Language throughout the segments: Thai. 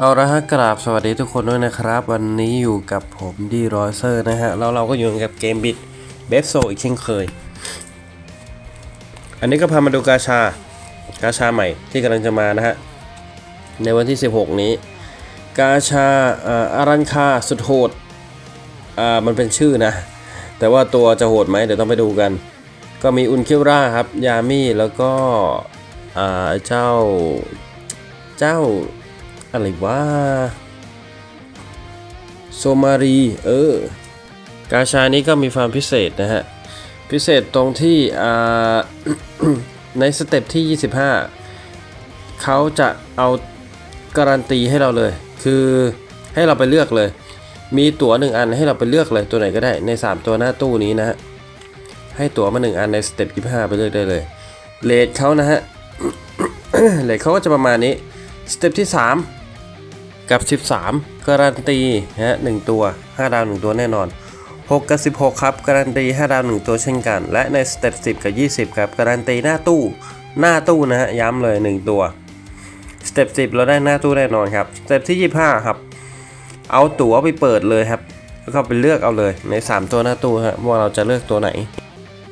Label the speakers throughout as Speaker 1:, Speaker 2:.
Speaker 1: เอาละฮะกราบสวัสดีทุกคนด้วยนะครับ วันนี้อยู่กับผมดีรอยเซอร์นะฮะแล้วเราก็อยู่กับเกมบิดเบฟโซอีกเช่นเคย อันนี้ก็พามาดูกาชากาชาใหม่ที่กำลังจะมานะฮะ ในวันที่ 16 นี้ กาชาอาอารันคาสุดโหดอ่ามันเป็นชื่อนะ แต่ว่าตัวจะโหดไหมเดี๋ยวต้องไปดูกัน ก็มีอุนคิวราครับ ยามี่แล้วก็อ่าเจ้าเจ้า อะไรวะโซมารีเออกาชานี้ก็มีความพิเศษนะฮะ พิเศษตรงที่ในสเต็ปที่ 25 เขาจะเอาการันตีให้เราเลย คือให้เราไปเลือกเลย มีตั๋วหนึ่งอันให้เราไปเลือกเลยตัวไหนก็ได้ใน 3 ตัวหน้าตู้นี้นะฮะ ให้ตั๋วมาหนึ่งอันในสเต็ป25 ไปเลือกได้เลยเลทเขานะฮะเลทเขาก็จะประมาณนี้สเต็ปที่ 3 กับ 13 การันตีฮะ1ตัว 5 ดาว 1 ตัวแน่นอน 6 กับ 16 ครับ การันตี 5 ดาว 1 ตัวเช่นกัน และในสเต็ป10 กับ 20 ครับ การันตีหน้าตู้ หน้าตู้นะฮะ ย้ำเลย 1 ตัว สเต็ป10 เราได้หน้าตู้แน่นอนครับ สเต็ปที่ 25 ครับ เอาตั๋วไปเปิดเลยครับ แล้วก็ไปเลือกเอาเลย ใน 3 ตัวหน้าตู้ฮะ ว่าเราจะเลือกตัวไหน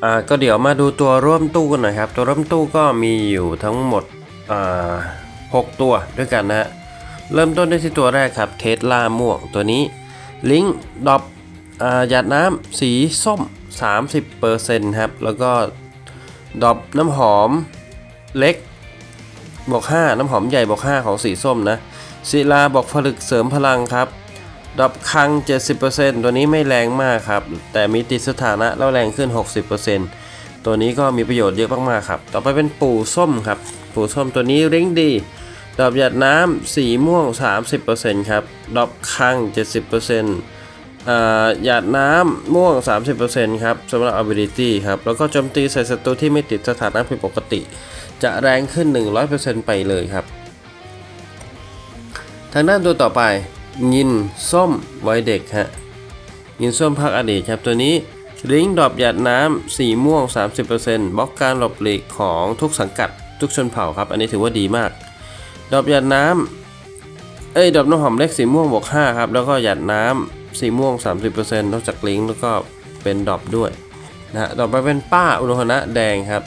Speaker 1: อ่า ก็เดี๋ยวมาดูตัวร่วมตู้กันหน่อยครับ ตัวร่วมตู้ก็มีอยู่ทั้งหมด อ่า 6 ตัวด้วยกันนะฮะ เริ่มต้นด้วยที่ตัวแรกครับเทสลาม่วงตัวนี้ ลิงดอปหยาดน้ำสีส้ม 30%ครับ แล้วก็ดอปน้ำหอมเล็กบวก5น้ำหอมใหญ่บวก5ของสีส้มนะศิลาบอกผลึกเสริมพลังครับดอปคัง 70%ตัวนี้ไม่แรงมากครับ แต่มีติดสถานะแล้วแรงขึ้น 60%ตัวนี้ก็มีประโยชน์เยอะมากๆครับ ต่อไปเป็นปู่ส้มครับ ปู่ส้มตัวนี้เร่งดี ดอกหยาดน้ำสีม่วง 30%ครับ ดอกคัง 70%อ่าหยาดน้ำม่วง 30%ครับสำหรับ ability ครับ แล้วก็โจมตีใส่ศัตรูที่ไม่ติดสถานะผิดปกติ จะแรงขึ้น 100%ไปเลยครับ ทางด้านตัวต่อไป ยินส้มไว้เด็กฮะยินส้มภาคอดีตครับตัวนี้ริงดรอปหยาดน้ำสีม่วง 30%บล็อกการหลบหลีกของทุกสังกัดทุกชนเผ่าครับ อันนี้ถือว่าดีมาก ดอกหยาดน้ำเอ้ยดอกน้ำหอมเล็กสีม่วงบวก5ครับ แล้วก็หยาดน้ำสีม่วง 30%นอกจากลิงก์แล้วก็เป็นดอกด้วยนะฮะต่อไปเป็นป้าอุณหนะแดงครับ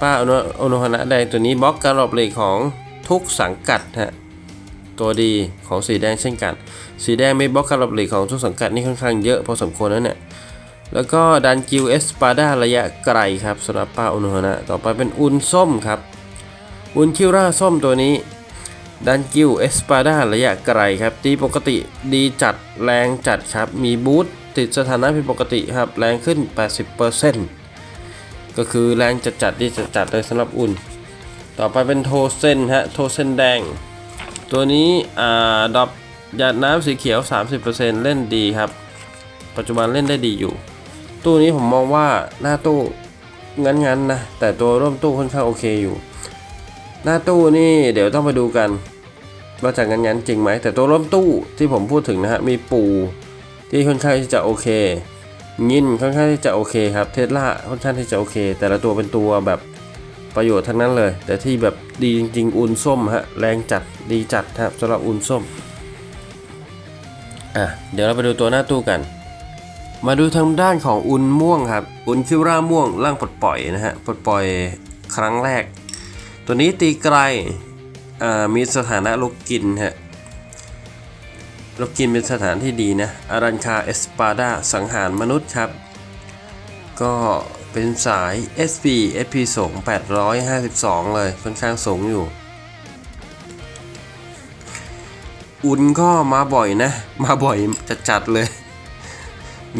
Speaker 1: ป้าอุณอุณหนะแดงตัวนี้บล็อกการหลบหลีกของทุกสังกัดฮะตัวดีของสีแดงเช่นกัน สีแดงไม่บล็อกการหลบหลีกของทุกสังกัดนี่ค่อนข้างเยอะพอสมควรแล้วเนี่ยแล้วก็ดันกิวเอสปาดาระยะไกลครับสำหรับป้าอุณหนะ ต่อไปเป็นอุนส้มครับ อุนคิวราส้มตัวนี้ ดันกิวเอสปาดาระยะไกลครับตีปกติดีจัดแรงจัดครับ มีบูทติดสถานะผิดปกติครับ แรงขึ้น 80%ก็คือแรงจัดจัดๆที่จะจัดเลยสำหรับอุ่น ต่อไปเป็นโทเซนฮะ โทเซนแดง ตัวนี้อ่าดรอปหยาดน้ำสีเขียว 30%เล่นดีครับ ปัจจุบันเล่นได้ดีอยู่ ตู้นี้ผมมองว่าหน้าตู้งั้นๆนะ แต่ตัวร่วมตู้ค่อนข้างโอเคอยู่ หน้าตู้นี่เดี๋ยวต้องไปดูกันว่าจะงั้นๆจริงไหม แต่ตัวร่มตู้ที่ผมพูดถึงนะฮะ มีปูที่ค่อนข้างที่จะโอเค ยินค่อนข้างที่จะโอเคครับ เทสลาค่อนข้างที่จะโอเค แต่ละตัวเป็นตัวแบบประโยชน์ทั้งนั้นเลย แต่ที่แบบดีจริง ๆ อุ่นส้มฮะ แรงจัดดีจัดครับสำหรับอุ่นส้ม อะ เดี๋ยวเราไปดูตัวหน้าตู้กัน มาดูทางด้านของอุนม่วงครับ อุนคิวราม่วงร่างปลดปล่อยนะฮะ ปลดปล่อยครั้งแรก ตัวนี้ตีไกลมีสถานะลูกกินฮะลูกกินเป็นสถานที่ดีนะอารันคาเอสปาดาสังหารมนุษย์ครับ ก็เป็นสาย SP SP สูง852 เลยค่อนข้างสูงอยู่ อุ่นก็มาบ่อยนะ มาบ่อยจัดๆเลย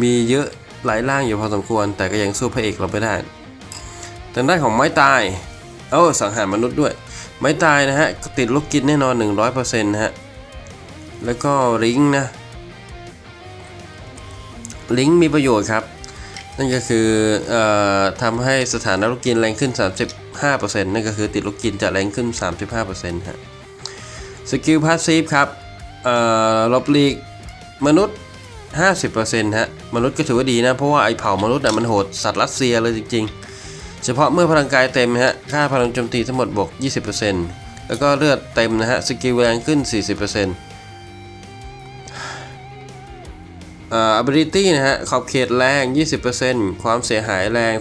Speaker 1: มีเยอะหลายร่างอยู่พอสมควร แต่ก็ยังสู้พระเอกเราไม่ได้ทางด้านของไม้ตาย เอ้สังหารมนุษย์ด้วย ไม้ตายนะฮะติดลูกกินแน่นอน 100%นะฮะ แล้วก็ลิงนะ ลิงมีประโยชน์ครับ นั่นก็คือเอ่อทำให้สถานะลูกกินแรงขึ้น 35%นั่นก็คือติดลูกกินจะแรงขึ้น 35%ฮะสกิลพาสซีฟครับเอ่อลบลีกมนุษย์ 50%ฮะ มนุษย์ก็ถือว่าดีนะ เพราะว่าไอเผ่ามนุษย์น่ะมันโหดสัตว์รัสเซียเลยจริง ๆ เฉพาะเมื่อพลังกายเต็มฮะ ค่าพลังโจมตีทั้งหมดบวก 20%แแล้วก็เลือดเต็มนะฮะ สกิลแรงขึ้น 40%อ่า ability นะฮะ ขอบเขตแรง 20%ความเสียหายแรง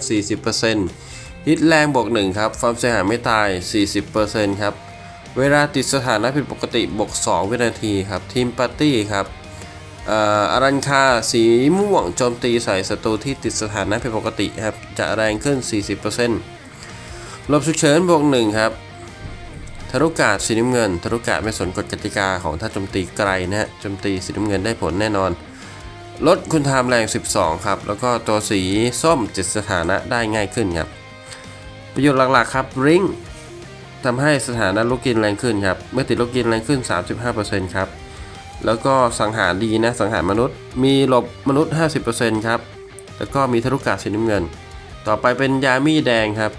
Speaker 1: 40%ฮิตแรงบวก 1 ครับ ความเสียหายไม่ตาย 40%ครับ เวลาติดสถานะผิดปกติบวก2วินาทีครับ ทีมปาร์ตี้ครับ อารันคาสีม่วงโจมตีใส่ศัตรูที่ติดสถานะผิดปกติครับ จะแรงขึ้น 40%ลบฉุกเฉินบวก1ครับทารุกาศสีน้ำเงินทารุกาศไม่สนกฎกติกาของท่านโจมตีไกลนะฮะโจมตีสีน้ำเงินได้ผลแน่นอน ลดคุณทามแรง 12 ครับ แล้วก็ตัวสีส้มจิตสถานะได้ง่ายขึ้นครับ ประโยชน์หลักๆครับริงทำให้สถานะลูกกินแรงขึ้นครับ เมื่อติดลูกกินแรงขึ้น 35%ครับ แล้วก็สังหารดีนะสังหารมนุษย์ มีหลบมนุษย์ 50%ครับ แล้วก็มีทารุกาสีน้ำเงิน ต่อไปเป็นยามีแดงครับ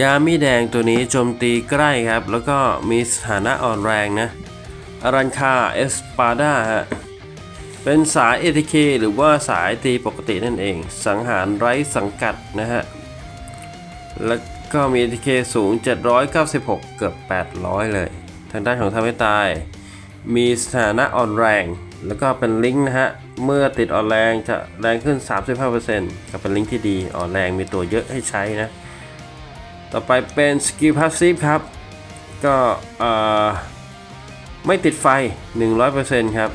Speaker 1: ยามีแดงตัวนี้โจมตีใกล้ครับ แล้วก็มีสถานะอ่อนแรงนะอารันคาเอสปาดาฮะเป็นสาย ATK หรือว่าสายตีปกตินั่นเอง สังหารไร้สังกัดนะฮะ แล้วก็มี ATK สูง 796 เกือบ 800 เลย ทางด้านของทำให้ตาย มีสถานะอ่อนแรง แล้วก็เป็นลิงก์นะฮะ เมื่อติดอ่อนแรงจะแรงขึ้น 35%ก็เป็นลิงก์ที่ดีอ่อนแรงมีตัวเยอะให้ใช้นะ ต่อไปเป็นสกิลพาสซีฟครับ ก็เอ่อไม่ติดไฟ 100%ครับ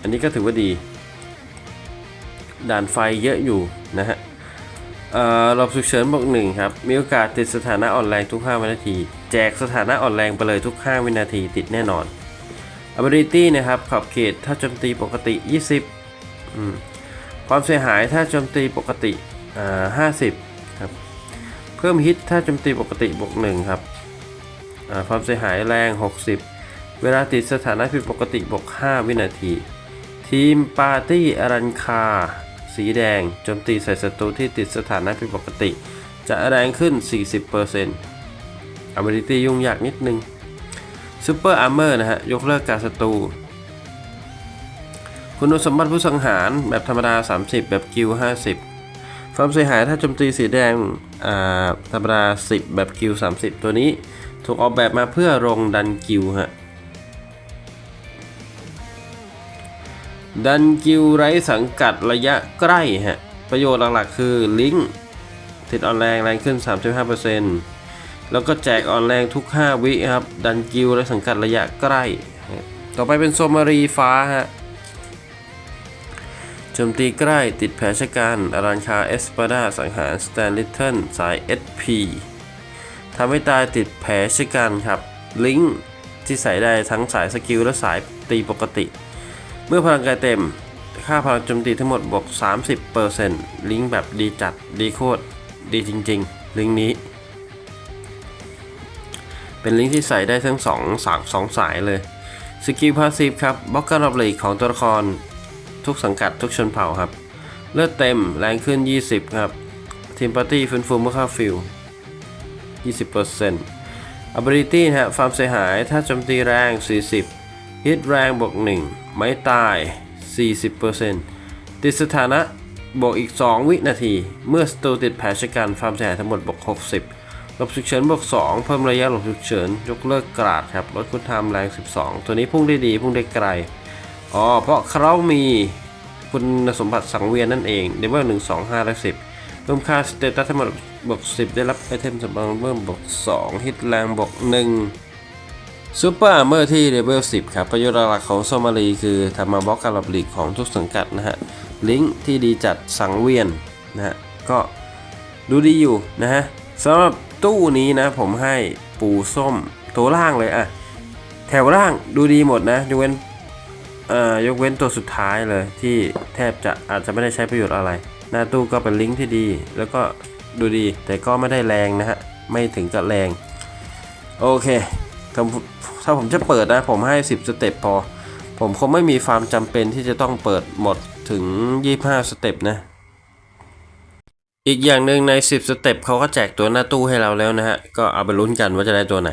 Speaker 1: อันนี้ก็ถือว่าดี ด่านไฟเยอะอยู่นะฮะเอ่อหลบฉุกเฉินบวกหนึ่งครับ มีโอกาสติดสถานะอ่อนแรงทุก 5 วินาที แจกสถานะอ่อนแรงไปเลยทุก 5 วินาทีติดแน่นอน ability นะครับขอบเขตถ้าโจมตีปกติ 20อืมความเสียหายถ้าโจมตีปกติอ่า50ครับเพิ่มฮิตถ้าโจมตีปกติบวก1ครับอ่าความเสียหายแรง 60 เวลาติดสถานะผิดปกติบวก5วินาที ทีมปาร์ตี้อรันคา สีแดงโจมตีใส่ศัตรูที่ติดสถานะผิดปกติ จะแรงขึ้น 40% ability ยุ่งยากนิดนึง Super Armor นะฮะ ยกเลิกการศัตรู คุณสมบัติผู้สังหารแบบธรรมดา 30 แบบกิล50 ความเสียหายถ้าโจมตีสีแดงอ่าธรรมดา 10 แบบกิล30 ตัวนี้ถูกออกแบบมาเพื่อลงดันกิลฮะดันกิลไร้สังกัดระยะใกล้ฮะ ประโยชน์หลักๆคือลิงก์ติดออนแรงแรงขึ้น 35% แล้วก็แจกอ่อนแรงทุก 5 วิครับ ดันกิลไร้สังกัดระยะใกล้ ต่อไปเป็นโซมารีฟ้าฮะโจมตีใกล้ติดแผลชะกันอารันคาเอสปาดาสังหารสแตนลิทเทิลสาย SP ทำให้ตายติดแผลชะกันครับ ลิงก์ที่ใส่ได้ทั้งสายสกิลและสายตีปกติ เมื่อพลังกายเต็ม ค่าพลังโจมตีทั้งหมดบวก 30%ลิงก์แบบดีจัด ดีโคตร ดีจริง ๆ ลิงก์นี้ เป็นลิงก์ที่ใส่ได้ทั้งสองสางสองสายเลย สกิลพาสซีฟครับบล็อกการรับหลีกของตัวละคร ทุกสังกัดทุกชนเผ่าครับ เลือดเต็มแรงขึ้น 20 ครับ ทีมปาร์ตี้ฟื้นฟูเมื่อเข้าฟิล20% ability นะฮะความเสียหายถ้าโจมตีแรง 40 ฮิตแรงบวก 1 ไม่ตาย 40%ติดสถานะบวกอีก 2 วินาที เมื่อสตูติดแผลชะกันความเสียหายทั้งหมดบวก 60 หลบฉุกเฉินบวก2เพิ่มระยะหลบฉุกเฉิน ยกเลิกกราดครับลดคุณทามแรง 12 ตัวนี้พุ่งได้ดีพุ่งได้ไกล อ๋อ เพราะเขามีคุณสมบัติสังเวียนนั่นเองเลเวลหนึ่งสองห้าและสิบเพิ่มค่าสเตตัสทั้งหมดบวกสิบได้รับไอเทมสำรองเพิ่มบวกสองฮิตแรงบวกหนึ่งซูเปอร์อาร์เมอร์ที่เลเวล10 ครับ ประโยชน์หลักของโซมารีคือทำมาบล็อกการหลบหลีกของทุกสังกัดนะฮะ ลิงก์ที่ดีจัดสังเวียนนะฮะ ก็ดูดีอยู่นะฮะสำหรับ ตู้นี้นะ ผมให้ปูส้มตัวล่างเลยอะแถวล่างดูดีหมดนะยกเว้นอ่อยกเว้นตัวสุดท้ายเลยที่แทบจะอาจจะไม่ได้ใช้ประโยชน์อะไร หน้าตู้ก็เป็นลิงก์ที่ดี แล้วก็ดูดีแต่ก็ไม่ได้แรงนะฮะ ไม่ถึงกับแรง โอเค ถ้าถ้าผมจะเปิดนะผมให้ 10 สเต็ปพอ ผมคงไม่มีความจำเป็นที่จะต้องเปิดหมดถึง 25 สเต็ปนะ อีกอย่างหนึ่งใน 10 สเต็ปเขาก็แจกตัวหน้าตู้ให้เราแล้วนะฮะ ก็เอาไปลุ้นกันว่าจะได้ตัวไหน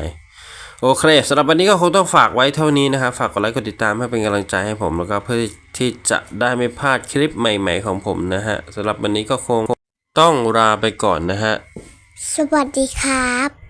Speaker 1: โอเคสำหรับวันนี้ก็คงต้องฝากไว้เท่านี้นะครับ ฝากกดไลค์กดติดตามให้เป็นกำลังใจให้ผม แล้วก็เพื่อที่จะได้ไม่พลาดคลิปใหม่ๆของผมนะฮะสำหรับวันนี้ก็คงต้องลาไปก่อนนะฮะ
Speaker 2: สวัสดีครับ